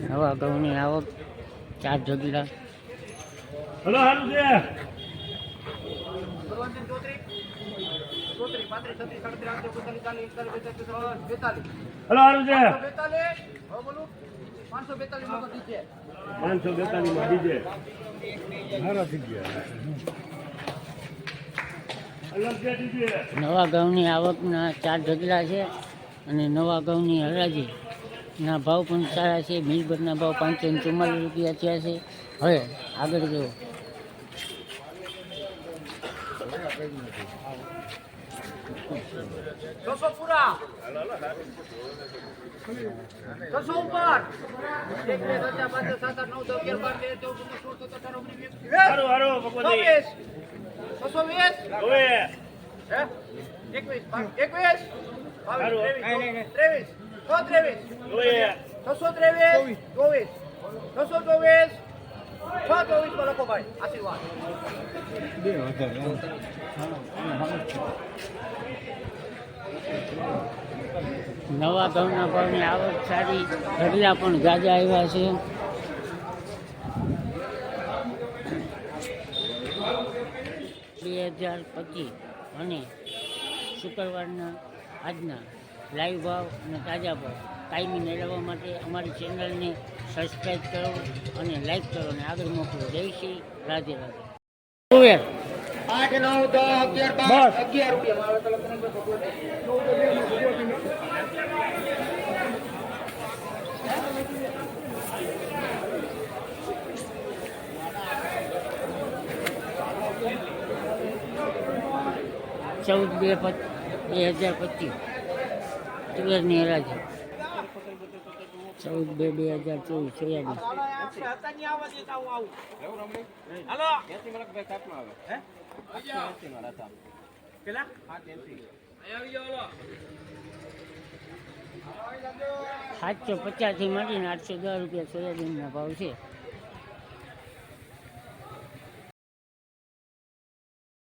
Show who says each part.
Speaker 1: નવા ઘઉંની આવક ચાર ઢગલા
Speaker 2: હલો હારું છે. હલો હારું છે. પાંચસો બેતાલીસમાં અલગ છે. ડીજે
Speaker 1: નવા ઘઉંની આવકના ચાર ઢગલા છે અને નવા ઘઉંની હરાજી. ના ભાવ પણ સારા છે મિલબતના ભાવ પાંચસો ને ચુમ્માલીસ રૂપિયા થયા છે. હવે આગળ જુઓ.
Speaker 3: પૂરા? ઉપર? વીસ એકવીસ. એકવીસ? ત્રેવીસ, ત્રેવીસ સો ત્રેવીસ છસો ત્રેવીસ ચોવીસ છસો ચોવીસ છ ચોવીસમાં લખો ભાઈ આશીર્વાદ
Speaker 1: નવા ઘઉંના ભાવની આવક સારી ઢગલા પણ ગાજા આવ્યા છે. બે હજાર પચીસ અને શુક્રવારના આજના લાઈવ ભાવ અને તાજા ભાવ. કાયમી મેળવવા માટે અમારી ચેનલને સબસ્ક્રાઈબ કરો અને લાઈક કરો અને આગળ મોકલો. જય શ્રી રાધે રાધે.
Speaker 3: આઠ નવ દસ અગિયાર બાર અગિયાર રૂપિયા. મારો તો લખો
Speaker 1: ચૌદ બે બે હજાર પચીસ. તુવેરની હરાજી. ચૌદ બે બે હજાર ચોવીસ સાતસો પચાસથી માંડીને આઠસો દસ રૂપિયા સોયાબીનના ભાવ છે.